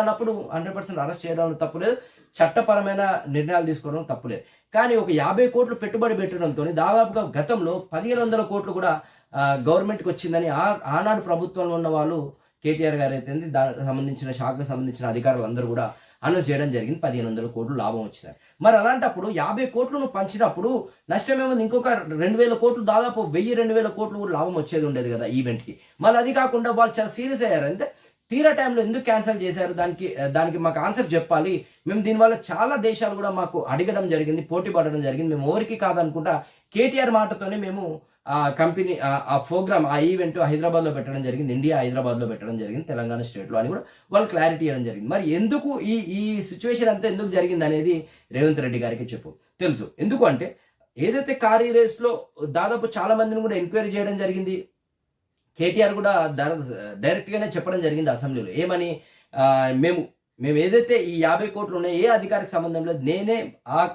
అన్నప్పుడు hundred percent arrest చేయడం తప్పులేదు. చట్టపరమైన నిర్ణయాలు తీసుకోవడం తప్పులేదు. కానీ ఒక యాభై కోట్లు పెట్టుబడి పెట్టడంతో దాదాపుగా గతంలో పదిహేను వందల కోట్లు కూడా గవర్నమెంట్కి వచ్చిందని ఆ ఆనాడు ప్రభుత్వంలో ఉన్న వాళ్ళు కేటీఆర్ గారు అయితే దానికి సంబంధించిన శాఖకు సంబంధించిన అధికారులు అందరూ కూడా అనౌన్స్ చేయడం జరిగింది. పదిహేను వందల కోట్లు లాభం వచ్చింది మరి అలాంటప్పుడు యాభై కోట్లు నువ్వు పంచినప్పుడు నష్టం ఏముంది? ఇంకొక రెండు వేల కోట్లు దాదాపు వెయ్యి రెండు వేల కోట్లు కూడా లాభం వచ్చేది ఉండేది కదా ఈవెంట్కి. మళ్ళీ అది కాకుండా వాళ్ళు చాలా సీరియస్ అయ్యారు. అంటే తీరా టైంలో ఎందుకు క్యాన్సిల్ చేశారు? దానికి దానికి మాకు ఆన్సర్ చెప్పాలి. మేము దీనివల్ల చాలా దేశాలు కూడా మాకు అడగడం జరిగింది పోటీ పడడం జరిగింది. మేము ఎవరికి కాదనుకుంటా కేటీఆర్ మాటతోనే మేము ఆ కంపెనీ ఆ ప్రోగ్రామ్ ఆ ఈవెంట్ హైదరాబాద్లో పెట్టడం జరిగింది ఇండియా హైదరాబాద్లో పెట్టడం జరిగింది తెలంగాణ స్టేట్లో అని కూడా వాళ్ళు క్లారిటీ ఇవ్వడం జరిగింది. మరి ఎందుకు ఈ ఈ సిచ్యువేషన్ అంతా ఎందుకు జరిగింది అనేది రేవంత్ రెడ్డి గారికి చెప్పు. తెలుసు. ఎందుకు అంటే ఏదైతే కారీ రేస్లో దాదాపు చాలా మందిని కూడా ఎంక్వైరీ చేయడం జరిగింది కేటీఆర్ కూడా డైరెక్ట్గానే చెప్పడం జరిగింది అసెంబ్లీలో. ఏమని? మేము మేము ఏదైతే ఈ యాభై కోట్లు ఉన్నాయో ఏ అధికారికి సంబంధం లేదు నేనే ఆ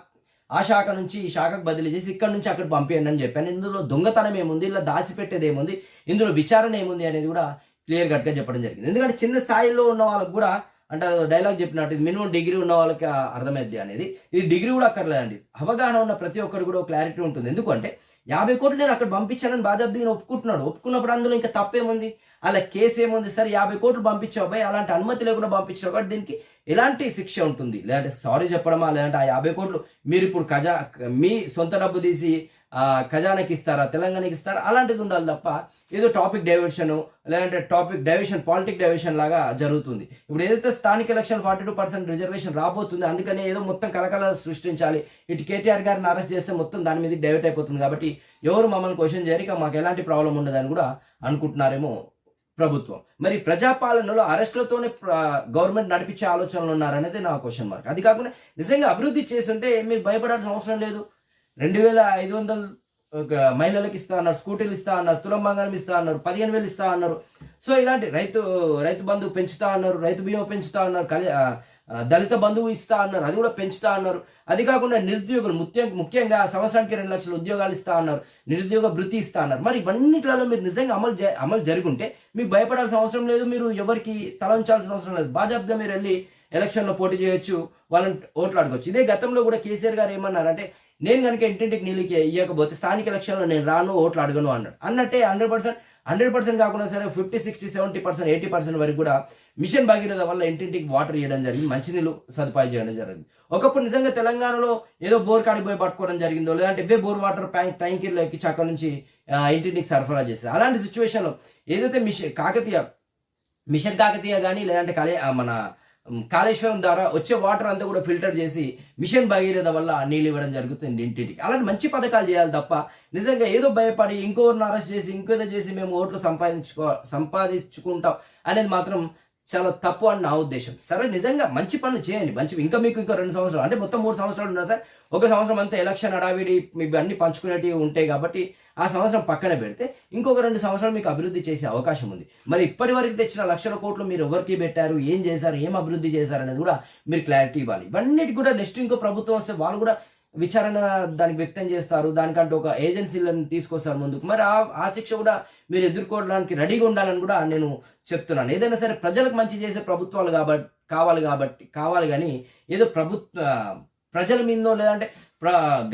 ఆ శాఖ నుంచి ఈ శాఖకు బదిలీ చేసి ఇక్కడ నుంచి అక్కడ పంపించండి అని చెప్పాను. ఇందులో దొంగతనం ఏముంది? ఇలా దాచిపెట్టేది ఏముంది? ఇందులో విచారణ ఏముంది అనేది కూడా క్లియర్ కట్గా చెప్పడం జరిగింది. ఎందుకంటే చిన్న స్థాయిలో ఉన్న వాళ్ళకు కూడా అంటే డైలాగ్ చెప్పినట్టు మినిమం డిగ్రీ ఉన్న వాళ్ళకి ఆ- అర్థమైద్ది అనేది. ఈ డిగ్రీ కూడా అక్కర్లేదండి. అవగాహన ఉన్న ప్రతి ఒక్కరు కూడా క్లారిటీ ఉంటుంది. ఎందుకంటే యాభై కోట్లు నేను అక్కడ పంపించానని బాజాబ్దీని ఒప్పుకుంటున్నాడు. ఒప్పుకున్నప్పుడు అందులో ఇంకా తప్పేముంది? అలా కేసు ఏముంది? సరే యాభై కోట్లు పంపించావు పోయి అలాంటి అనుమతి లేకుండా పంపించావు కాబట్టి దీనికి ఎలాంటి శిక్ష ఉంటుంది? లేదంటే సారీ చెప్పడమా? లేదంటే ఆ యాభై కోట్లు మీరు ఇప్పుడు ఖజా మీ సొంత డబ్బు తీసి ఖజానాకి ఇస్తారా తెలంగాణకి ఇస్తారా అలాంటిది ఉండాలి తప్ప ఏదో టాపిక్ డైవర్షన్ లేదంటే టాపిక్ డైవర్షన్ పాలిటిక్ డైవర్షన్ లాగా జరుగుతుంది. ఇప్పుడు ఏదైతే స్థానిక election forty two percent reservation రాబోతుంది అందుకని ఏదో మొత్తం కలకల సృష్టించాలి. ఇటు కేటీఆర్ గారిని అరెస్ట్ చేస్తే మొత్తం దాని మీద డైవర్ట్ అయిపోతుంది కాబట్టి ఎవరు మమ్మల్ని క్వశ్చన్ చేయరు ఇక మాకు ఎలాంటి ప్రాబ్లం ఉండదని కూడా అనుకుంటున్నారేమో ప్రభుత్వం. మరి ప్రజాపాలనలో అరెస్టులతోనే గవర్నమెంట్ నడిపించే ఆలోచనలు ఉన్నారనేది నా క్వశ్చన్ మార్క్ అది కాకుండా నిజంగా అభివృద్ధి చేస్తుంటే మీరు భయపడాల్సిన అవసరం లేదు. రెండు వేల ఐదు వందలు మహిళలకు ఇస్తా అన్నారు స్కూటీలు ఇస్తా అన్నారు తులం బంగారం ఇస్తా అన్నారు పదిహేను వేలు ఇస్తా అన్నారు. సో ఇలాంటి రైతు రైతు బంధువు పెంచుతా అన్నారు రైతు బీమా పెంచుతా అన్నారు కలి దళిత బంధువు ఇస్తా అన్నారు అది కూడా పెంచుతా అన్నారు. అది కాకుండా నిరుద్యోగులు ముఖ్య ముఖ్యంగా సంవత్సరానికి రెండు లక్షల ఉద్యోగాలు ఇస్తా అన్నారు నిరుద్యోగ భృతి ఇస్తా అన్నారు. మరి ఇవన్నిట్లలో మీరు నిజంగా అమలు అమలు జరుగుంటే మీకు భయపడాల్సిన అవసరం లేదు మీరు ఎవరికి తల ఉంచాల్సిన అవసరం లేదు. బాజాబ్దా మీరు వెళ్ళి ఎలక్షన్లో పోటీ చేయొచ్చు వాళ్ళని ఓట్లు ఇదే గతంలో కూడా కేసీఆర్ గారు ఏమన్నారంటే నేను కనుక ఇంటింటికి నీళ్ళకి ఇవ్వకపోతే స్థానిక ఎలక్షన్లో నేను రాను ఓట్లు అడగను అన్నాడు. అన్నట్టే హండ్రెడ్ పర్సెంట్ హండ్రెడ్ పర్సెంట్ కాకుండా సరే fifty sixty seventy percent eighty percent వరకు కూడా మిషన్ భగీరథ వల్ల ఇంటింటికి వాటర్ ఇవ్వడం జరిగింది మంచినీళ్ళు సదుపాయం చేయడం జరిగింది. ఒకప్పుడు నిజంగా తెలంగాణలో ఏదో బోర్ కాడికి పోయి పట్టుకోవడం జరిగిందో లేదంటే ఇవే బోర్ వాటర్ ట్యాంక్ ట్యాంకీలో ఎక్కి చక్క నుంచి ఇంటింటికి సరఫరా చేస్తారు అలాంటి సిచ్యువేషన్లో ఏదైతే మిషన్ కాకతీయ మిషన్ కాకతీయ కానీ లేదంటే కాలే మన కాళేశ్వరం ద్వారా వచ్చే వాటర్ అంతా కూడా ఫిల్టర్ చేసి మిషన్ భగీరథ వల్ల నీళ్ళు ఇవ్వడం జరుగుతుంది ఇంటింటికి. అలాంటి మంచి పథకాలు చేయాలి తప్ప నిజంగా ఏదో భయపడి ఇంకోరిని అరెస్ట్ చేసి ఇంకేదో చేసి మేము ఓట్లు సంపాదించుకో సంపాదించుకుంటాం అనేది మాత్రం చాలా తప్పు అని నా ఉద్దేశం. సరే నిజంగా మంచి పనులు చేయండి. మంచి ఇంకా మీకు ఇంకా రెండు సంవత్సరాలు అంటే మొత్తం మూడు సంవత్సరాలు ఉన్నా సార్ ఒక సంవత్సరం అంతా ఎలక్షన్ అడావిడి మీకు అన్ని పంచుకునేటివి ఉంటాయి కాబట్టి ఆ సంవత్సరం పక్కన పెడితే ఇంకొక రెండు సంవత్సరాలు మీకు అభివృద్ధి చేసే అవకాశం ఉంది. మరి ఇప్పటి వరకు తెచ్చిన లక్షల కోట్లు మీరు ఎవరికి పెట్టారు? ఏం చేశారు? ఏం అభివృద్ధి చేశారు అనేది కూడా మీరు క్లారిటీ ఇవ్వాలి. ఇవన్నిటి కూడా నెక్స్ట్ ఇంకో ప్రభుత్వం వస్తే వాళ్ళు కూడా విచారణ దానికి వ్యక్తం చేస్తారు. దానికంటే ఒక ఏజెన్సీలను తీసుకొస్తారు ముందుకు. మరి ఆ ఆ శిక్ష కూడా మీరు ఎదుర్కోవడానికి రెడీగా ఉండాలని కూడా నేను చెప్తున్నాను. ఏదైనా సరే ప్రజలకు మంచి చేసే ప్రభుత్వాలు కాబట్టి కావాలి కాబట్టి కావాలి కానీ ఏదో ప్రభుత్వ ప్రజల మీదో లేదంటే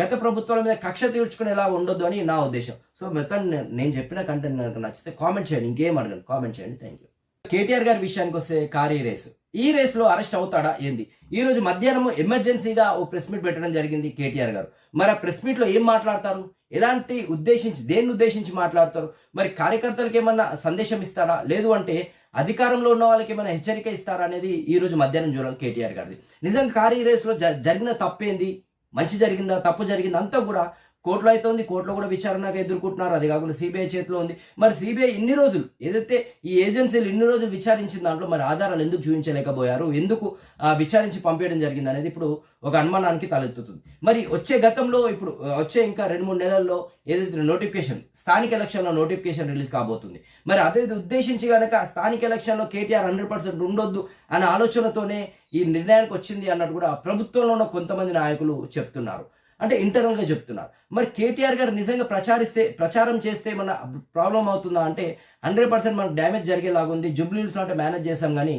గత ప్రభుత్వాల మీద కక్ష తీర్చుకునేలా ఉండొద్దు అని నా ఉద్దేశం. సో మొత్తం నేను చెప్పిన కంటెంట్ కనుక నచ్చితే కామెంట్ చేయండి. ఇంకేం అడగండి కామెంట్ చేయండి. Thank you. కేటీఆర్ గారి విషయానికి వస్తే కారీ రేసు. ఈ రేస్లో అరెస్ట్ అవుతాడా? ఏంది? ఈ రోజు మధ్యాహ్నం ఎమర్జెన్సీగా ఓ ప్రెస్ మీట్ పెట్టడం జరిగింది కేటీఆర్ గారు. మరి ఆ ప్రెస్ మీట్లో ఏం మాట్లాడతారు? ఎలాంటి ఉద్దేశించి దేన్ని ఉద్దేశించి మాట్లాడతారు? మరి కార్యకర్తలకు ఏమన్నా సందేశం ఇస్తారా? లేదు అంటే అధికారంలో ఉన్న వాళ్ళకి ఏమైనా హెచ్చరిక ఇస్తారా అనేది ఈ రోజు మధ్యాహ్నం చూడాలి కేటీఆర్ గారిది. నిజంగా కారీ రేస్లో జ- జరిగిన తప్పేంది? మంచి జరిగిందా తప్పు జరిగిందా అంతా కూడా కోర్టులో అయితే ఉంది. కోర్టులో కూడా విచారణకు ఎదుర్కొంటున్నారు. అది కాకుండా సిబిఐ చేతిలో ఉంది. మరి సిబిఐ ఇన్ని రోజులు ఏదైతే ఈ ఏజెన్సీలు ఇన్ని రోజులు విచారించిన దాంట్లో మరి ఆధారాలు ఎందుకు చూపించలేకపోయారు? ఎందుకు ఆ, విచారించి పంపించడం జరిగింది అనేది ఇప్పుడు ఒక అనుమానానికి తలెత్తుతుంది. మరి వచ్చే గతంలో ఇప్పుడు వచ్చే ఇంకా రెండు మూడు నెలల్లో ఏదైతే నోటిఫికేషన్ స్థానిక ఎలక్షన్లో నోటిఫికేషన్ రిలీజ్ కాబోతుంది. మరి అదే ఉద్దేశించి కనుక స్థానిక ఎలక్షన్లో కేటీఆర్ హండ్రెడ్ పర్సెంట్ ఉండొద్దు అనే ఆలోచనతోనే ఈ నిర్ణయానికి వచ్చింది అన్నట్టు కూడా ప్రభుత్వంలో ఉన్న కొంతమంది నాయకులు చెప్తున్నారు. అంటే ఇంటర్నల్గా చెప్తున్నారు. మరి కేటీఆర్ గారు నిజంగా ప్రచారిస్తే ప్రచారం చేస్తే మన ప్రాబ్లం అవుతుందా అంటే హండ్రెడ్ పర్సెంట్ మనకు డ్యామేజ్ జరిగేలాగా ఉంది. జూబ్లీస్ అంటే మేనేజ్ చేసాం కానీ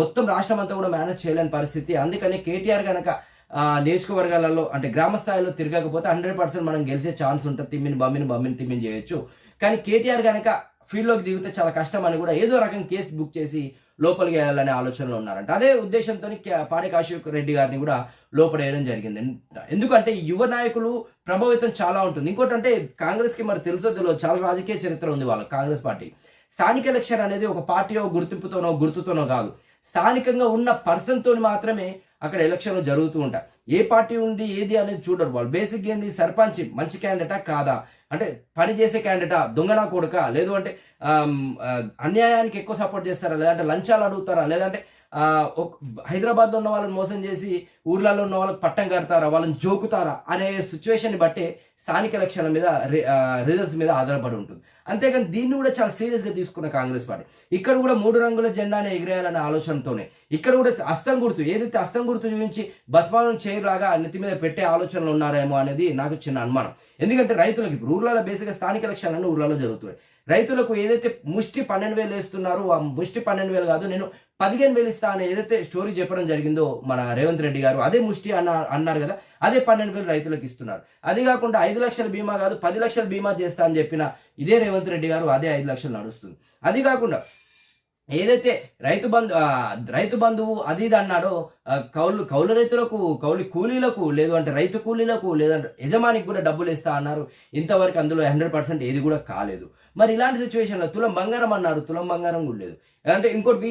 మొత్తం రాష్ట్రం అంతా కూడా మేనేజ్ చేయలేని పరిస్థితి. అందుకని కేటీఆర్ కనుక నియోజకవర్గాలలో అంటే గ్రామ స్థాయిలో తిరగకపోతే హండ్రెడ్ పర్సెంట్ మనం గెలిచే ఛాన్స్ ఉంటుంది. తిమ్మిని బమ్మిని బమ్మిని తిమ్మిని చేయొచ్చు. కానీ కేటీఆర్ కనుక ఫీల్డ్లోకి దిగితే చాలా కష్టం అని కూడా ఏదో రకం కేసు బుక్ చేసి లోపలికి వెళ్ళాలనే ఆలోచనలో ఉన్నారంట. అదే ఉద్దేశంతో పాడే కాశీక్ రెడ్డి గారిని కూడా లోపడేయడం జరిగింది. ఎందుకంటే యువ నాయకులు ప్రభావితం చాలా ఉంటుంది. ఇంకోటి అంటే కాంగ్రెస్కి మరి తెలుసో తెలియదు చాలా రాజకీయ చరిత్ర ఉంది వాళ్ళ కాంగ్రెస్ పార్టీ. స్థానిక ఎలక్షన్ అనేది ఒక పార్టీ గుర్తింపుతోనో గుర్తుతోనో కాదు. స్థానికంగా ఉన్న పర్సన్తో మాత్రమే అక్కడ ఎలక్షన్లు జరుగుతూ ఉంటాయి. ఏ పార్టీ ఉంది ఏది అనేది చూడరు వాళ్ళు. బేసిక్ ఏంది? సర్పంచ్ మంచి క్యాండిడేటా కాదా? అంటే పని చేసే క్యాండిడేటా దొంగనా కొడుక? లేదు అంటే అన్యాయానికి ఎక్కువ సపోర్ట్ చేస్తారా? లేదంటే లంచాలు అడుగుతారా? లేదంటే హైదరాబాద్లో ఉన్న వాళ్ళని మోసం చేసి ఊర్లలో ఉన్న వాళ్ళకి పట్టం కడతారా? వాళ్ళని జోకుతారా? అనే సిచ్యువేషన్ బట్టి స్థానిక ఎలక్షన్ల మీద రిజల్ట్స్ మీద ఆధారపడి ఉంటుంది. అంతేకాని దీన్ని కూడా చాలా సీరియస్గా తీసుకున్న కాంగ్రెస్ పార్టీ. ఇక్కడ కూడా మూడు రంగుల జెండానే ఎగిరేయాలనే ఆలోచనతోనే. ఇక్కడ కూడా అస్తం గుర్తు ఏదైతే అస్తం గుర్తు చూపించి బస్మానం చేయలాగా నెత్తి మీద పెట్టే ఆలోచనలు ఉన్నారేమో అనేది నాకు చిన్న అనుమానం. ఎందుకంటే రైతులకు ఇప్పుడు ఊర్లలో బేసిక్గా స్థానిక ఎలక్షన్లు ఊర్లలో జరుగుతున్నాయి. రైతులకు ఏదైతే ముష్టి పన్నెండు వేలు వేస్తున్నారో ఆ ముష్టి పన్నెండు వేలు కాదు నేను పదిహేను వేలు ఇస్తా అని ఏదైతే స్టోరీ చెప్పడం జరిగిందో మన రేవంత్ రెడ్డి గారు అదే ముష్టి అన్న అన్నారు కదా అదే పన్నెండు వేలు రైతులకు ఇస్తున్నారు. అది కాకుండా ఐదు లక్షల బీమా కాదు పది లక్షల బీమా చేస్తా అని చెప్పిన ఇదే రేవంత్ రెడ్డి గారు అదే ఐదు లక్షలు నడుస్తుంది. అది కాకుండా ఏదైతే రైతు బంధు రైతు బంధువు అది ఇది అన్నాడో కౌలు కౌలు రైతులకు కౌలు కూలీలకు లేదు అంటే రైతు కూలీలకు లేదంటే యజమానికి కూడా డబ్బులు ఇస్తా అన్నారు. ఇంతవరకు అందులో హండ్రెడ్ పర్సెంట్ ఏది కూడా కాలేదు. మరి ఇలాంటి సిచ్యువేషన్లో తులం బంగారం అన్నాడు తులం బంగారం కూడా లేదు. అంటే ఇంకోటి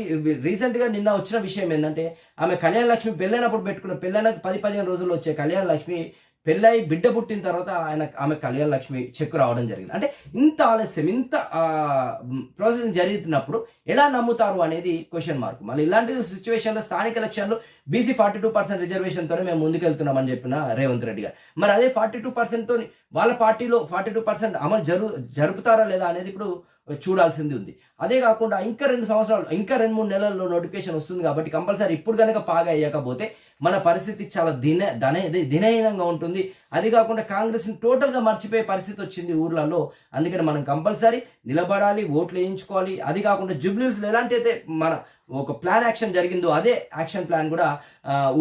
రీసెంట్గా నిన్న వచ్చిన విషయం ఏంటంటే ఆమె కళ్యాణ లక్ష్మి పెళ్ళైనప్పుడు పెట్టుకున్న పెళ్ళైన పది పదిహేను రోజుల్లో వచ్చే కళ్యాణ లక్ష్మి పెళ్ళై బిడ్డ పుట్టిన తర్వాత ఆయన ఆమె కళ్యాణ లక్ష్మి చెక్ రావడం జరిగింది. అంటే ఇంత ఆలస్యం ఇంత ప్రాసెస్ జరుగుతున్నప్పుడు ఎలా నమ్ముతారు అనేది క్వశ్చన్ మార్క్. మళ్ళీ ఇలాంటి సిచ్యువేషన్లో స్థానిక ఎలక్షన్లో బీసీ ఫార్టీ టూ పర్సెంట్ రిజర్వేషన్తోనే మేము ముందుకెళ్తున్నామని చెప్పిన రేవంత్ రెడ్డి గారు. మరి అదే ఫార్టీ టూ పర్సెంట్తో వాళ్ళ పార్టీలో ఫార్టీ టూ పర్సెంట్ అమలు జరు జరుపుతారా లేదా అనేది ఇప్పుడు చూడాల్సింది ఉంది. అదే కాకుండా ఇంకా రెండు సంవత్సరాలు ఇంకా రెండు మూడు నెలల్లో నోటిఫికేషన్ వస్తుంది కాబట్టి కంపల్సరీ ఇప్పుడు కనుక పాగా అయ్యకపోతే మన పరిస్థితి చాలా దిన దనే దినహీనంగా ఉంటుంది. అది కాకుండా కాంగ్రెస్ని టోటల్గా మర్చిపోయే పరిస్థితి వచ్చింది ఊర్లలో. అందుకని మనం కంపల్సరీ నిలబడాలి ఓట్లు వేయించుకోవాలి. అది కాకుండా జుబ్లీస్లో ఎలాంటి అయితే మన ఒక ప్లాన్ యాక్షన్ జరిగిందో అదే యాక్షన్ ప్లాన్ కూడా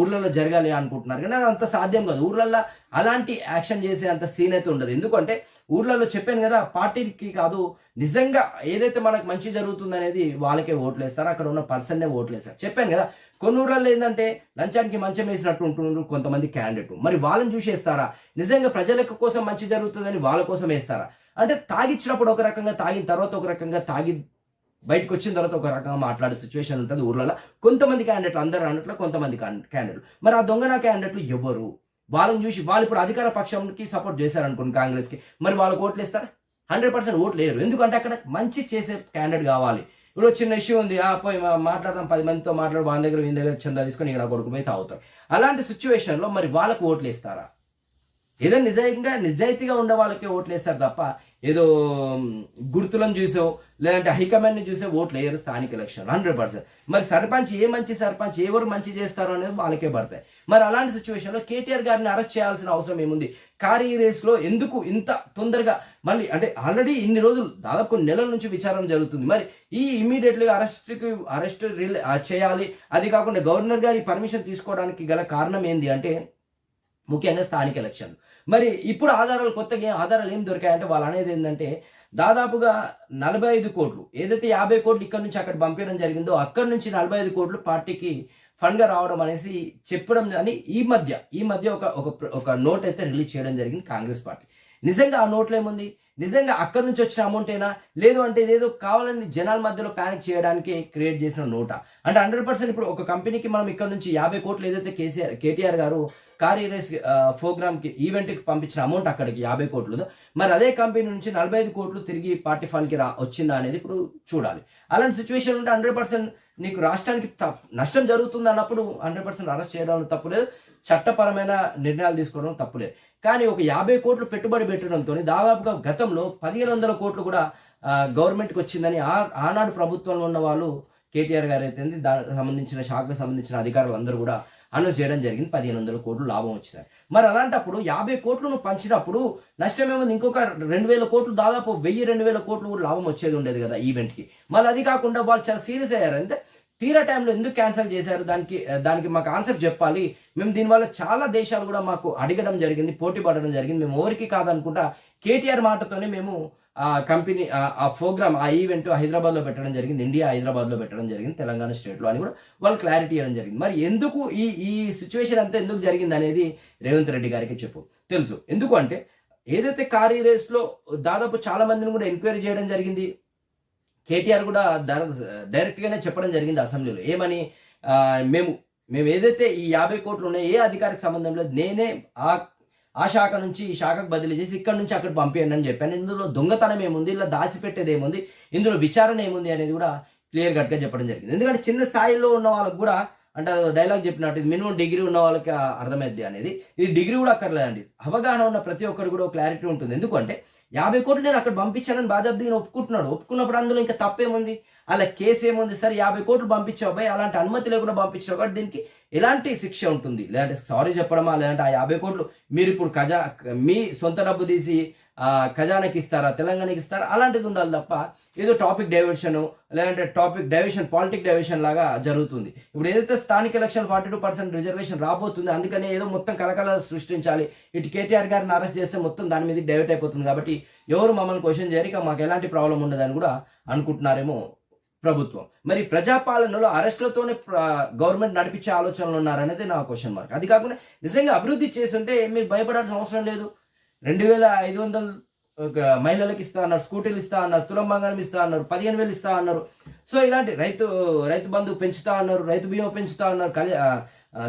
ఊర్లలో జరగాలి అనుకుంటున్నారు. కానీ అది అంత సాధ్యం కాదు. ఊర్లలో అలాంటి యాక్షన్ చేసే అంత సీన్ అయితే ఉండదు. ఎందుకంటే ఊర్లలో చెప్పాను కదా పార్టీకి కాదు నిజంగా ఏదైతే మనకు మంచి జరుగుతుంది అనేది వాళ్ళకే ఓట్లు వేస్తారు అక్కడ ఉన్న పర్సన్నే ఓట్లు వేస్తారు చెప్పాను కదా కొన్ని ఊర్లలో ఏంటంటే లంచానికి మంచం వేసినట్టు ఉంటున్నారు కొంతమంది క్యాండిడేట్ మరి వాళ్ళని చూసేస్తారా? నిజంగా ప్రజలకు కోసం మంచి జరుగుతుందని వాళ్ళ కోసం వేస్తారా? అంటే తాగిచ్చినప్పుడు ఒక రకంగా తాగిన తర్వాత ఒక రకంగా తాగి బయటకు వచ్చిన తర్వాత ఒక రకంగా మాట్లాడే సిచ్యువేషన్ ఉంటుంది ఊర్లలో. కొంతమంది క్యాండిడేట్లు అందరూ అన్నట్లు కొంతమంది క్యాండిడేట్లు మరి ఆ దొంగన క్యాండిడేట్లు ఎవరు? వాళ్ళని చూసి వాళ్ళు ఇప్పుడు అధికార పక్షంకి సపోర్ట్ చేశారనుకోండి కాంగ్రెస్కి. మరి వాళ్ళకి ఓట్లు వేస్తారా? హండ్రెడ్ పర్సెంట్ ఓట్లు లేరు ఎందుకంటే అక్కడ మంచి చేసే క్యాండిడేట్ కావాలి. ఇప్పుడు చిన్న ఇష్యూ ఉంది. ఆ పోయి మాట్లాడదాం పది మందితో మాట్లాడి వాళ్ళ దగ్గర వీళ్ళ దగ్గర చందా తీసుకొని ఇక్కడ కొడుకు పోయి తాగుతారు అలాంటి సిచ్యువేషన్లో మరి వాళ్ళకు ఓట్లు ఇస్తారా ఏదో నిజంగా నిజాయితీగా ఉండే వాళ్ళకే ఓట్లు వేస్తారు తప్ప ఏదో గుర్తులను చూసావు లేదంటే హైకమాండ్ని చూసే ఓట్లు వేయరు స్థానిక ఎలక్షన్ హండ్రెడ్ పర్సెంట్ మరి సర్పంచ్ ఏ మంచి సర్పంచ్ ఎవరు మంచి చేస్తారు అనేది వాళ్ళకే పడతాయి. మరి అలాంటి సిచ్యువేషన్లో కేటీఆర్ గారిని అరెస్ట్ చేయాల్సిన అవసరం ఏముంది? కార్ ఈ రేస్లో ఎందుకు ఇంత తొందరగా మళ్ళీ అంటే ఆల్రెడీ ఇన్ని రోజులు దాదాపు కొన్ని నెలల నుంచి విచారణ జరుగుతుంది. మరి ఈ ఇమీడియట్లీగా అరెస్ట్కి అరెస్ట్ రిలే చేయాలి. అది కాకుండా గవర్నర్ గారి పర్మిషన్ తీసుకోవడానికి గల కారణం ఏంది అంటే ముఖ్యంగా స్థానిక ఎలక్షన్లు మరి ఇప్పుడు ఆధారాలు కొత్తగా ఆధారాలు ఏం దొరికాయంటే వాళ్ళు అనేది ఏంటంటే దాదాపుగా నలభై ఐదు కోట్లు. ఏదైతే యాభై కోట్లు ఇక్కడ నుంచి అక్కడ పంపించడం జరిగిందో అక్కడ నుంచి నలభై ఐదు కోట్లు పార్టీకి ఫండ్గా రావడం అనేసి చెప్పడం అని ఈ మధ్య ఈ మధ్య ఒక ఒక నోట్ అయితే రిలీజ్ చేయడం జరిగింది కాంగ్రెస్ పార్టీ. నిజంగా ఆ నోట్లో ఏముంది? నిజంగా అక్కడి నుంచి వచ్చిన అమౌంటేనా లేదు అంటే ఇదేదో కావాలని జనాల మధ్యలో ప్యానిక్ చేయడానికి క్రియేట్ చేసిన నోట. అంటే హండ్రెడ్ పర్సెంట్ ఇప్పుడు ఒక కంపెనీకి మనం ఇక్కడ నుంచి యాభై కోట్లు ఏదైతే కేసీఆర్ కేటీఆర్ గారు కార్ రేస్ ఈవెంట్కి పంపించిన అమౌంట్ అక్కడికి యాభై కోట్లు మరి అదే కంపెనీ నుంచి నలభై ఐదు కోట్లు తిరిగి పార్టీ ఫండ్కి రా వచ్చిందా అనేది ఇప్పుడు చూడాలి. అలాంటి సిచ్యువేషన్ ఉంటే హండ్రెడ్ పర్సెంట్ నీకు రాష్ట్రానికి తప్- నష్టం జరుగుతుంది అన్నప్పుడు హండ్రెడ్ పర్సెంట్ అరెస్ట్ చేయడం తప్పులేదు చట్టపరమైన నిర్ణయాలు తీసుకోవడం తప్పులేదు కానీ ఒక యాభై కోట్లు పెట్టుబడి పెట్టడంతో దాదాపుగా గతంలో పదిహేను వందల కోట్లు కూడా గవర్నమెంట్కి వచ్చిందని ఆ ఆనాడు ప్రభుత్వంలో ఉన్న వాళ్ళు కేటీఆర్ గారు అయితే దానికి సంబంధించిన శాఖకు సంబంధించిన అధికారులు అందరూ కూడా అనౌన్స్ చేయడం జరిగింది. పదిహేను వందల కోట్లు లాభం వచ్చినాయి మరి అలాంటప్పుడు యాభై కోట్లు నువ్వు పంచినప్పుడు నష్టం ఇంకొక రెండు వేల కోట్లు దాదాపు వెయ్యి రెండు వేల కోట్లు కూడా లాభం వచ్చేది ఉండేది కదా ఈవెంట్కి మళ్ళీ అది కాకుండా వాళ్ళు చాలా సీరియస్ అయ్యారు అంటే తీరా టైంలో ఎందుకు క్యాన్సిల్ చేశారు? దానికి దానికి మాకు ఆన్సర్ చెప్పాలి. మేము దీనివల్ల చాలా దేశాలు కూడా మాకు అడగడం జరిగింది పోటీ పడడం జరిగింది. మేము ఎవరికి కాదనుకుంటా కేటీఆర్ మాటతోనే మేము ఆ కంపెనీ ఆ ప్రోగ్రామ్ ఆ ఈవెంట్ హైదరాబాద్లో పెట్టడం జరిగింది. ఇండియా హైదరాబాద్లో పెట్టడం జరిగింది తెలంగాణ స్టేట్లో అని కూడా వాళ్ళు క్లారిటీ ఇవ్వడం జరిగింది. మరి ఎందుకు ఈ ఈ సిచ్యువేషన్ అంతా ఎందుకు జరిగింది అనేది రేవంత్ రెడ్డి గారికి చెప్పు. తెలుసు. ఎందుకు అంటే ఏదైతే కారీ రేస్లో దాదాపు చాలా మందిని కూడా ఎంక్వైరీ చేయడం జరిగింది కేటీఆర్ కూడా డైరెక్ట్గానే చెప్పడం జరిగింది అసెంబ్లీలో. ఏమని? మేము మేము ఏదైతే ఈ యాభై కోట్లు ఉన్నాయో ఏ అధికారికి సంబంధం లేదు నేనే ఆ ఆ శాఖ నుంచి ఈ శాఖకు బదిలీ చేసి ఇక్కడ నుంచి అక్కడ పంపించండి అని చెప్పాను. ఇందులో దొంగతనం ఏముంది? ఇలా దాచిపెట్టేది ఏముంది? ఇందులో విచారణ ఏముంది అనేది కూడా క్లియర్ కట్గా చెప్పడం జరిగింది. ఎందుకంటే చిన్న స్థాయిలో ఉన్న వాళ్ళకి కూడా అంటే డైలాగ్ చెప్పినట్టు ఇది మినిమం డిగ్రీ ఉన్న వాళ్ళకి అర్థమైద్ది అనేది. ఇది డిగ్రీ కూడా అక్కర్లేదండి. అవగాహన ఉన్న ప్రతి ఒక్కరు కూడా క్లారిటీ ఉంటుంది. ఎందుకంటే యాభై కోట్లు నేను అక్కడ పంపించానని బాజాబ్దీని ఒప్పుకుంటున్నాడు. ఒప్పుకున్నప్పుడు అందులో ఇంకా తప్పేముంది? అలా కేసు ఏముంది సరే యాభై కోట్లు పంపించావు అబ్బాయి అలాంటి అనుమతి లేకుండా పంపించావు కాబట్టి దీనికి ఎలాంటి శిక్ష ఉంటుంది? లేదంటే సారీ చెప్పడమా? లేదంటే ఆ యాభై కోట్లు మీరు ఇప్పుడు ఖజా మీ సొంత డబ్బు తీసి ఖజానాకి ఇస్తారా తెలంగాణకి ఇస్తారా అలాంటిది ఉండాలి తప్ప ఏదో టాపిక్ డైవర్షన్ లేదంటే టాపిక్ డైవర్షన్ పాలిటిక్ డైవర్షన్ లాగా జరుగుతుంది. ఇప్పుడు ఏదైతే స్థానిక election forty two percent reservation రాబోతుంది అందుకనే ఏదో మొత్తం కలకల సృష్టించాలి. ఇటు కేటీఆర్ గారిని అరెస్ట్ చేస్తే మొత్తం దాని మీద డైవర్ట్ అయిపోతుంది కాబట్టి ఎవరు మమ్మల్ని క్వశ్చన్ చేయరు ఇక మాకు ఎలాంటి ప్రాబ్లం ఉండదని కూడా అనుకుంటున్నారేమో ప్రభుత్వం. మరి ప్రజాపాలనలో అరెస్టులతోనే గవర్నమెంట్ నడిపించే ఆలోచనలు ఉన్నారనేది నా క్వశ్చన్ మార్క్ అది కాకుండా నిజంగా అభివృద్ధి చేస్తుంటే మీరు భయపడాల్సిన అవసరం లేదు. రెండు వేల ఐదు వందలు ఒక మహిళలకు ఇస్తా అన్నారు స్కూటీలు ఇస్తా అన్నారు తులం బంగారం ఇస్తా అన్నారు పదిహేను వేలు ఇస్తా అన్నారు. సో ఇలాంటి రైతు రైతు బంధువు పెంచుతా అన్నారు రైతు బీమా పెంచుతా అన్నారు కలి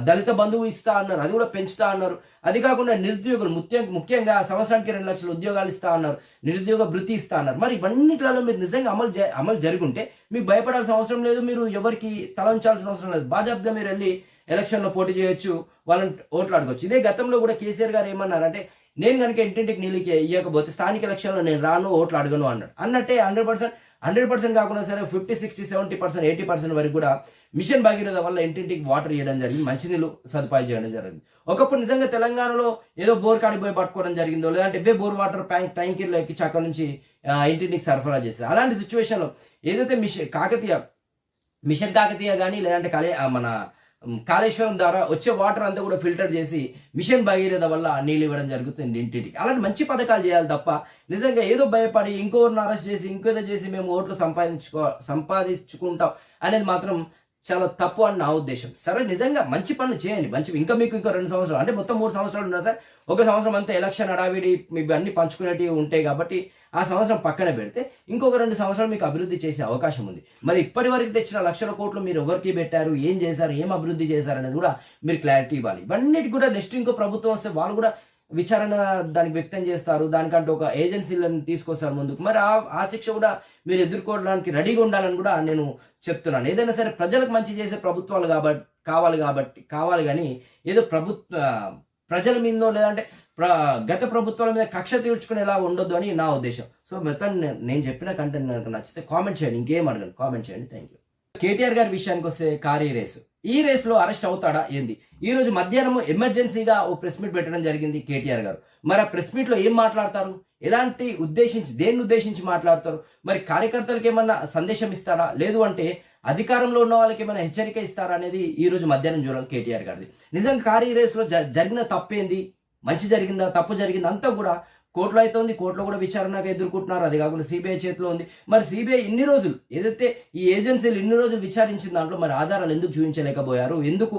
దళిత బంధువు ఇస్తా అన్నారు అది కూడా పెంచుతా అన్నారు. అది కాకుండా నిరుద్యోగులు ముఖ్యం ముఖ్యంగా సంవత్సరానికి రెండు లక్షల ఉద్యోగాలు ఇస్తా అన్నారు నిరుద్యోగ భృతి ఇస్తా అన్నారు. మరి ఇవన్నిట్లలో మీరు నిజంగా అమలు అమలు జరుగుంటే మీకు భయపడాల్సిన అవసరం లేదు మీరు ఎవరికి తలంచాల్సిన అవసరం లేదు. బాజాబ్గా మీరు వెళ్ళి ఎలక్షన్లో పోటీ చేయొచ్చు వాళ్ళని ఓట్లు అడగొచ్చు ఇదే గతంలో కూడా కేసీఆర్ గారు ఏమన్నారంటే నేను కనుక ఇంటింటికి నీళ్ళకి ఇవ్వకపోతే స్థానిక ఎలక్షన్లో నేను రాను ఓట్లు అడగను అన్నాడు. అన్నట్టే హండ్రెడ్ పర్సెంట్ హండ్రెడ్ పర్సెంట్ కాకుండా సరే fifty sixty seventy percent eighty percent వరకు కూడా మిషన్ భగీరథ వల్ల ఇంటింటికి వాటర్ ఇవ్వడం జరిగింది మంచినీళ్ళు సదుపాయం చేయడం జరిగింది. ఒకప్పుడు నిజంగా తెలంగాణలో ఏదో బోర్ కాడికి పోయి పట్టుకోవడం జరిగిందో లేదంటే ఇవే బోర్ వాటర్ ట్యాంక్ ట్యాంకీలో ఎక్కి చక్క నుంచి ఇంటింటికి సరఫరా చేస్తారు అలాంటి సిచ్యువేషన్లో ఏదైతే మిషన్ కాకతీయ మిషన్ కాకతీయ కానీ లేదంటే కలే మన కాళేశ్వరం ద్వారా వచ్చే వాటర్ అంతా కూడా ఫిల్టర్ చేసి మిషన్ భగీరథ వల్ల నీళ్ళు ఇవ్వడం జరుగుతుంది ఇంటింటికి. అలాంటి మంచి పథకాలు చేయాలి తప్ప నిజంగా ఏదో భయపడి ఇంకోరిని అరెస్ట్ చేసి ఇంకేదో చేసి మేము ఓట్లు సంపాదించుకో సంపాదించుకుంటాం అనేది మాత్రం చాలా తప్పు అని నా ఉద్దేశం. సరే నిజంగా మంచి పనులు చేయండి. మంచి ఇంకా మీకు ఇంకా రెండు సంవత్సరాలు అంటే మొత్తం మూడు సంవత్సరాలు ఉన్నా సార్ ఒక సంవత్సరం అంతా ఎలక్షన్ అడావిడి మీకు అన్ని పంచుకునేటివి ఉంటాయి కాబట్టి ఆ సంవత్సరం పక్కన పెడితే ఇంకొక రెండు సంవత్సరాలు మీకు అభివృద్ధి చేసే అవకాశం ఉంది. మరి ఇప్పటి వరకు తెచ్చిన లక్షల కోట్లు మీరు ఎవరికి పెట్టారు? ఏం చేశారు? ఏం అభివృద్ధి చేశారు అనేది కూడా మీరు క్లారిటీ ఇవ్వాలి. ఇవన్నిటి కూడా నెక్స్ట్ ఇంకో ప్రభుత్వం వస్తే వాళ్ళు కూడా విచారణ దానికి వ్యక్తం చేస్తారు. దానికంటే ఒక ఏజెన్సీలను తీసుకొస్తారు ముందుకు. మరి ఆ ఆ శిక్ష కూడా మీరు ఎదుర్కోవడానికి రెడీగా ఉండాలని కూడా నేను చెప్తున్నాను. ఏదైనా సరే ప్రజలకు మంచి చేసే ప్రభుత్వాలు కాబట్టి కావాలి కాబట్టి కావాలి కానీ ఏదో ప్రభుత్వ ప్రజల మీదో లేదంటే గత ప్రభుత్వాల మీద కక్ష తీర్చుకునేలా ఉండొద్దు అని నా ఉద్దేశం. సో మొత్తం నేను చెప్పిన కంటెంట్ నాకు నచ్చితే కామెంట్ చేయండి ఇంకేం అడగండి కామెంట్ చేయండి థ్యాంక్ యూ కేటీఆర్ గారి విషయానికి వస్తే కారీ రేసు. ఈ రేసులో అరెస్ట్ అవుతాడా ఏంది? ఈ రోజు మధ్యాహ్నం ఎమర్జెన్సీగా ఓ ప్రెస్ మీట్ పెట్టడం జరిగింది కేటీఆర్ గారు. మరి ఆ ప్రెస్ మీట్లో ఏం మాట్లాడతారు? ఎలాంటి ఉద్దేశించి దేన్ని ఉద్దేశించి మాట్లాడతారు? మరి కార్యకర్తలకు ఏమన్నా సందేశం ఇస్తారా? లేదు అంటే అధికారంలో ఉన్న వాళ్ళకి ఏమైనా హెచ్చరిక ఇస్తారా అనేది ఈ రోజు మధ్యాహ్నం చూడాలి కేటీఆర్ గారిది. నిజంగా కారీ రేసులో జ- జరిగిన తప్పేంది? మంచి జరిగిందా తప్పు జరిగిందా అంతా కూడా కోర్టులో అయితే ఉంది. కోర్టులో కూడా విచారణకు ఎదుర్కొంటున్నారు. అది కాకుండా సిబిఐ చేతిలో ఉంది. మరి సిబిఐ ఇన్ని రోజులు ఏదైతే ఈ ఏజెన్సీలు ఇన్ని రోజులు విచారించిన దాంట్లో మరి ఆధారాలు ఎందుకు చూపించలేకపోయారు? ఎందుకు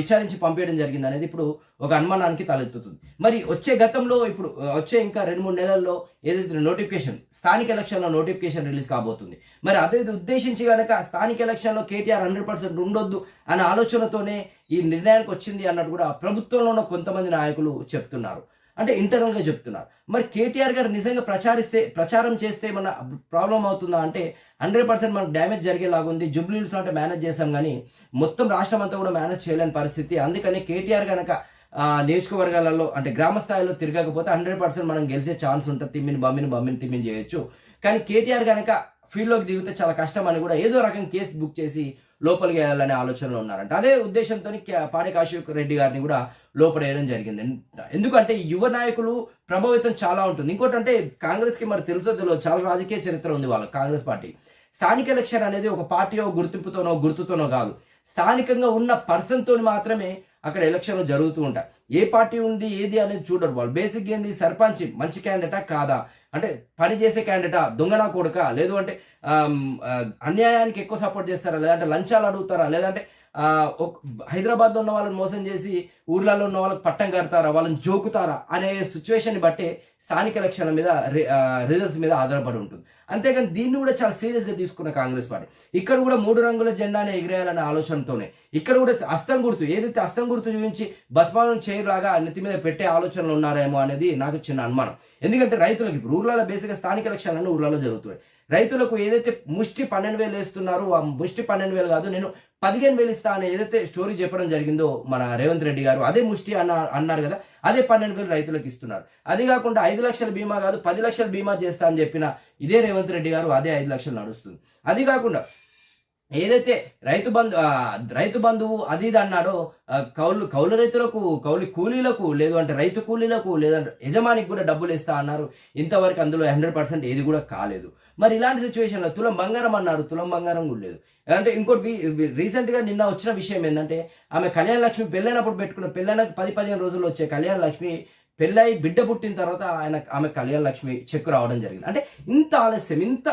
విచారించి పంపించడం జరిగింది అనేది ఇప్పుడు ఒక అనుమానానికి తలెత్తుతుంది. మరి వచ్చే గతంలో ఇప్పుడు వచ్చే ఇంకా రెండు మూడు నెలల్లో ఏదైతే నోటిఫికేషన్ స్థానిక ఎలక్షన్లో నోటిఫికేషన్ రిలీజ్ కాబోతుంది. మరి అదే ఉద్దేశించి కనుక స్థానిక ఎలక్షన్లో కేటీఆర్ హండ్రెడ్ పర్సెంట్ ఉండొద్దు అనే ఆలోచనతోనే ఈ నిర్ణయానికి వచ్చింది అన్నట్టు కూడా ప్రభుత్వంలో ఉన్న కొంతమంది నాయకులు చెప్తున్నారు. అంటే ఇంటర్నల్గా చెప్తున్నారు. మరి కేటీఆర్ గారు నిజంగా ప్రచారిస్తే ప్రచారం చేస్తే మన ప్రాబ్లం అవుతుందా? అంటే హండ్రెడ్ పర్సెంట్ మనకు డ్యామేజ్ జరిగేలాగుంది జూబ్లీస్ అంటే మేనేజ్ చేసాం కానీ మొత్తం రాష్ట్రం అంతా కూడా మేనేజ్ చేయలేని పరిస్థితి. అందుకని కేటీఆర్ కనుక నియోజకవర్గాలలో అంటే గ్రామ స్థాయిలో తిరగకపోతే హండ్రెడ్ పర్సెంట్ మనం గెలిచే ఛాన్స్ ఉంటుంది. తిమ్మిని బమ్మిని బమ్మిని తిమ్మిని చేయొచ్చు. కానీ కేటీఆర్ కనుక ఫీల్డ్లోకి దిగితే చాలా కష్టం అని కూడా ఏదో రకం కేసు బుక్ చేసి లోపలికి వెళ్ళాలనే ఆలోచనలో ఉన్నారంట. అదే ఉద్దేశంతో పాడే కాశీక్ రెడ్డి గారిని కూడా లోపడేయడం జరిగింది. ఎందుకంటే యువ నాయకులు ప్రభావితం చాలా ఉంటుంది. ఇంకోటి అంటే కాంగ్రెస్కి మరి తెలుసో తెలియదు చాలా రాజకీయ చరిత్ర ఉంది వాళ్ళ కాంగ్రెస్ పార్టీ. స్థానిక ఎలక్షన్ అనేది ఒక పార్టీ గుర్తింపుతోనో గుర్తుతోనో కాదు. స్థానికంగా ఉన్న పర్సన్ తోని మాత్రమే అక్కడ ఎలక్షన్లు జరుగుతూ ఉంటాయి. ఏ పార్టీ ఉంది ఏది అనేది చూడరు వాళ్ళు. బేసిక్ ఏంది సర్పంచ్ మంచి క్యాండిడేటా కాదా? అంటే పని చేసే క్యాండిడేటా దొంగనా కొడుక? లేదు అంటే అన్యాయానికి ఎక్కువ సపోర్ట్ చేస్తారా? లేదంటే లంచాలు అడుగుతారా? లేదంటే హైదరాబాద్లో ఉన్న వాళ్ళని మోసం చేసి ఊర్లలో ఉన్న వాళ్ళకి పట్టం కడతారా? వాళ్ళని జోకుతారా? అనే సిచ్యువేషన్ బట్టే స్థానిక ఎలక్షన్ల మీద రిజల్ట్స్ మీద ఆధారపడి ఉంటుంది. అంతేకాని దీన్ని కూడా చాలా సీరియస్గా తీసుకున్న కాంగ్రెస్ పార్టీ. ఇక్కడ కూడా మూడు రంగుల జెండానే ఎగిరేయాలనే ఆలోచనతోనే. ఇక్కడ కూడా అస్తం గుర్తు ఏదైతే అస్తం గుర్తు చూపించి బస్మానం లాగా నెత్తి మీద పెట్టే ఆలోచనలు ఉన్నారేమో అనేది నాకు చిన్న అనుమానం. ఎందుకంటే రైతులకు ఇప్పుడు ఊర్లలో బేసిక్గా స్థానిక ఎలక్షన్లన్నీ ఊర్లలో జరుగుతున్నాయి. రైతులకు ఏదైతే ముష్టి పన్నెండు వేలు వేస్తున్నారో ఆ ముష్టి పన్నెండు వేలు కాదు నేను పదిహేను వేలు ఇస్తా అని ఏదైతే స్టోరీ చెప్పడం జరిగిందో మన రేవంత్ రెడ్డి గారు అదే ముష్టి అన్న అన్నారు కదా అదే పన్నెండు వేలు రైతులకు ఇస్తున్నారు. అది కాకుండా ఐదు లక్షల బీమా కాదు పది లక్షల బీమా చేస్తా అని చెప్పిన ఇదే రేవంత్ రెడ్డి గారు అదే ఐదు లక్షలు నడుస్తుంది. అది కాకుండా ఏదైతే రైతు బంధు రైతు బంధువు అది ఇది అన్నాడో కౌలు కౌలు రైతులకు కౌలు కూలీలకు లేదు అంటే రైతు కూలీలకు లేదంటే యజమానికి కూడా డబ్బులు ఇస్తా అన్నారు. ఇంతవరకు అందులో హండ్రెడ్ పర్సెంట్ ఏది కూడా కాలేదు. మరి ఇలాంటి సిచ్యువేషన్లో తులం బంగారం అన్నారు తులం బంగారం కూడా లేదు. అంటే ఇంకోటి రీసెంట్గా నిన్న వచ్చిన విషయం ఏంటంటే ఆమె కళ్యాణ లక్ష్మి పెళ్ళైనప్పుడు పెట్టుకున్న పెళ్ళైన పది పదిహేను రోజుల్లో వచ్చే కళ్యాణ లక్ష్మి పెళ్ళై బిడ్డ పుట్టిన తర్వాత ఆయన ఆమె కళ్యాణ లక్ష్మి చెక్ రావడం జరిగింది. అంటే ఇంత ఆలస్యం ఇంత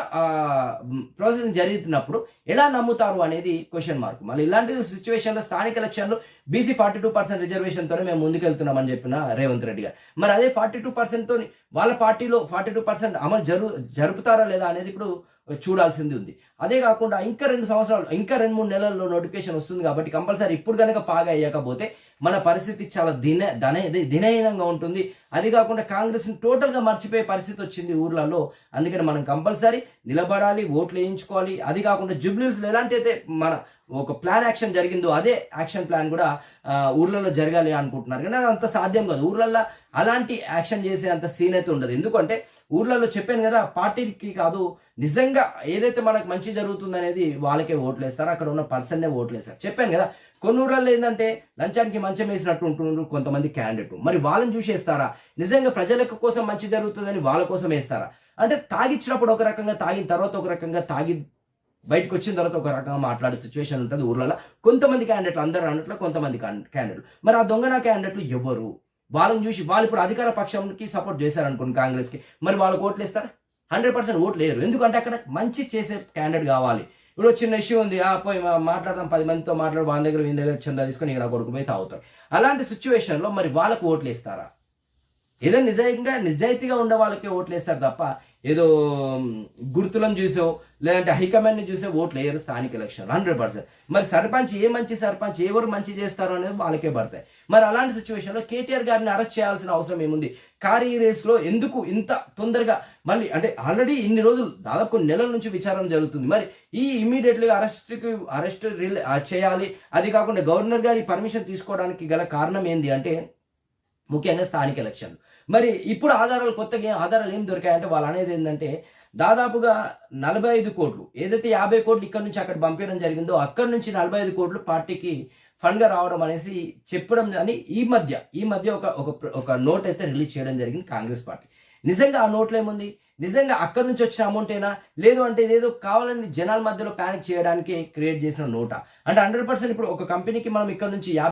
ప్రాసెస్ జరుగుతున్నప్పుడు ఎలా నమ్ముతారు అనేది క్వశ్చన్ మార్క్ మళ్ళీ ఇలాంటి సిచ్యువేషన్లో స్థానిక ఎలక్షన్లో బీసీ ఫార్టీ టూ పర్సెంట్ రిజర్వేషన్తోనే మేము ముందుకెళ్తున్నామని చెప్పిన రేవంత్ రెడ్డి గారు. మరి అదే ఫార్టీ టూ పర్సెంట్తో వాళ్ళ పార్టీలో ఫార్టీ టూ పర్సెంట్ అమలు జరు జరుపుతారా లేదా అనేది ఇప్పుడు చూడాల్సింది ఉంది. అదే కాకుండా ఇంకా రెండు సంవత్సరాలు ఇంకా రెండు మూడు నెలల్లో నోటిఫికేషన్ వస్తుంది కాబట్టి కంపల్సరీ ఇప్పుడు కనుక పాగా అయ్యకపోతే మన పరిస్థితి చాలా దిన ధన దినహీనంగా ఉంటుంది. అది కాకుండా కాంగ్రెస్ని టోటల్గా మర్చిపోయే పరిస్థితి వచ్చింది ఊర్లలో. అందుకని మనం కంపల్సరీ నిలబడాలి ఓట్లు వేయించుకోవాలి. అది కాకుండా జుబ్లీస్లో ఎలాంటి అయితే మన ఒక ప్లాన్ యాక్షన్ జరిగిందో అదే యాక్షన్ ప్లాన్ కూడా ఊర్లలో జరగాలి అనుకుంటున్నారు. కానీ అంత సాధ్యం కాదు. ఊర్లలో అలాంటి యాక్షన్ చేసే అంత సీన్ అయితే ఉండదు. ఎందుకంటే ఊర్లలో చెప్పాను కదా పార్టీకి కాదు నిజంగా ఏదైతే మనకు మంచి జరుగుతుందనేది వాళ్ళకే ఓట్లు వేస్తారు అక్కడ ఉన్న పర్సన్నే ఓట్లు వేస్తారు చెప్పాను కదా కొన్ని ఊర్లలో ఏంటంటే లంచానికి మంచం వేసినట్టు ఉంటున్నారు కొంతమంది క్యాండిడేట్. మరి వాళ్ళని చూసేస్తారా? నిజంగా ప్రజలకు కోసం మంచి జరుగుతుందని వాళ్ళ కోసం వేస్తారా? అంటే తాగిచ్చినప్పుడు ఒక రకంగా తాగిన తర్వాత ఒక రకంగా తాగి బయటకు వచ్చిన తర్వాత ఒక రకంగా మాట్లాడే సిచ్యువేషన్ ఉంటుంది ఊర్లలో. కొంతమంది క్యాండిడేట్లు అందరూ అన్నట్లు కొంతమంది క్యాండిడేట్లు. మరి ఆ దొంగన క్యాండిడేట్లు ఎవరు? వాళ్ళని చూసి వాళ్ళు ఇప్పుడు అధికార పక్షంకి సపోర్ట్ చేశారనుకోండి కాంగ్రెస్కి. మరి వాళ్ళకి ఓట్లు ఇస్తారా హండ్రెడ్ పర్సెంట్ ఓట్లు లేరు ఎందుకంటే అక్కడ మంచి చేసే క్యాండిడేట్ కావాలి. ఇప్పుడు చిన్న ఇష్యూ ఉంది. ఆ పోయి మాట్లాడదాం పది మందితో మాట్లాడి వాళ్ళ దగ్గర వీళ్ళ దగ్గర చందా తీసుకొని ఇలా కొడుకు పోయి తాగుతారు అలాంటి సిచ్యువేషన్లో మరి వాళ్ళకు ఓట్లు వేస్తారా? ఏదో నిజంగా నిజాయితీగా ఉండే వాళ్ళకే ఓట్లు వేస్తారు తప్ప ఏదో గుర్తులను చూసావు లేదంటే హైకమాండ్ని చూసే ఓట్లు వేయరు స్థానిక ఎలక్షన్ హండ్రెడ్ పర్సెంట్ మరి సర్పంచ్ ఏ మంచి సర్పంచ్ ఎవరు మంచి చేస్తారు అనేది వాళ్ళకే పడతాయి. మరి అలాంటి సిచ్యువేషన్లో కేటీఆర్ గారిని అరెస్ట్ చేయాల్సిన అవసరం ఏముంది? కార్ ఈ రేస్లో ఎందుకు ఇంత తొందరగా మళ్ళీ అంటే ఆల్రెడీ ఇన్ని రోజులు దాదాపు కొన్ని నెలల నుంచి విచారణ జరుగుతుంది. మరి ఈ ఇమీడియట్లీగా అరెస్ట్కి అరెస్ట్ చేయాలి. అది కాకుండా గవర్నర్ గారి పర్మిషన్ తీసుకోవడానికి గల కారణం ఏంది అంటే ముఖ్యంగా స్థానిక ఎలక్షన్ మరి ఇప్పుడు ఆధారాలు కొత్తగా ఏం ఆధారాలు ఏం దొరికాయంటే వాళ్ళు అనేది ఏంటంటే దాదాపుగా నలభై ఐదు కోట్లు. ఏదైతే యాభై కోట్లు ఇక్కడ నుంచి అక్కడ పంపించడం జరిగిందో అక్కడ నుంచి నలభై ఐదు కోట్లు పార్టీకి ఫండ్గా రావడం అనేసి చెప్పడం అని ఈ మధ్య ఈ మధ్య ఒక ఒక నోట్ అయితే రిలీజ్ చేయడం జరిగింది కాంగ్రెస్ పార్టీ. నిజంగా ఆ నోట్లో ఏముంది? నిజంగా అక్కడి నుంచి వచ్చిన అమౌంటేనా లేదు అంటే ఇదేదో కావాలని జనాల మధ్యలో ప్యానిక్ చేయడానికి క్రియేట్ చేసిన నోటా? అంటే హండ్రెడ్ పర్సెంట్ ఇప్పుడు ఒక కంపెనీకి మనం ఇక్కడ నుంచి యాభై